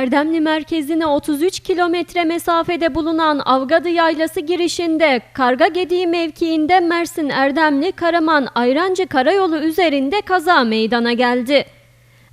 Erdemli merkezine 33 kilometre mesafede bulunan Avgadı Yaylası girişinde Karga Gediği mevkiinde Mersin Erdemli Karaman Ayrancı Karayolu üzerinde kaza meydana geldi.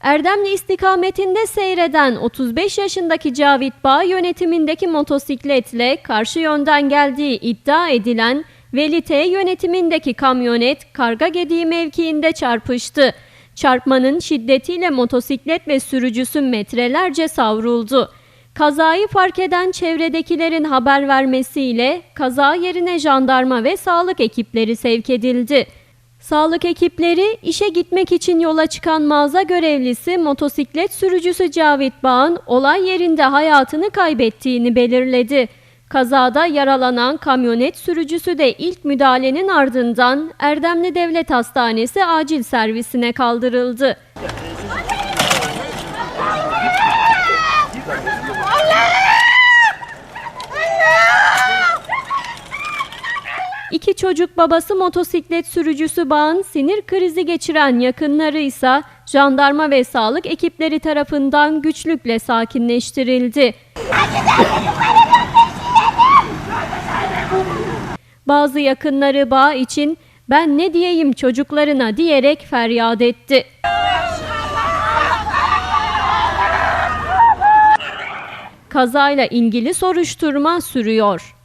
Erdemli istikametinde seyreden 35 yaşındaki Cavit Bağ yönetimindeki motosikletle karşı yönden geldiği iddia edilen Veli T yönetimindeki kamyonet Karga Gediği mevkiinde çarpıştı. Çarpmanın şiddetiyle motosiklet ve sürücüsü metrelerce savruldu. Kazayı fark eden çevredekilerin haber vermesiyle kaza yerine jandarma ve sağlık ekipleri sevk edildi. Sağlık ekipleri işe gitmek için yola çıkan mağaza görevlisi motosiklet sürücüsü Cavit Bağ'ın olay yerinde hayatını kaybettiğini belirledi. Kazada yaralanan kamyonet sürücüsü de ilk müdahalenin ardından Erdemli Devlet Hastanesi acil servisine kaldırıldı. İki çocuk babası motosiklet sürücüsü Bağ'ın sinir krizi geçiren yakınları ise jandarma ve sağlık ekipleri tarafından güçlükle sakinleştirildi. Bazı yakınları Bağ için ben ne diyeyim çocuklarına diyerek feryat etti. Kazayla ilgili soruşturma sürüyor.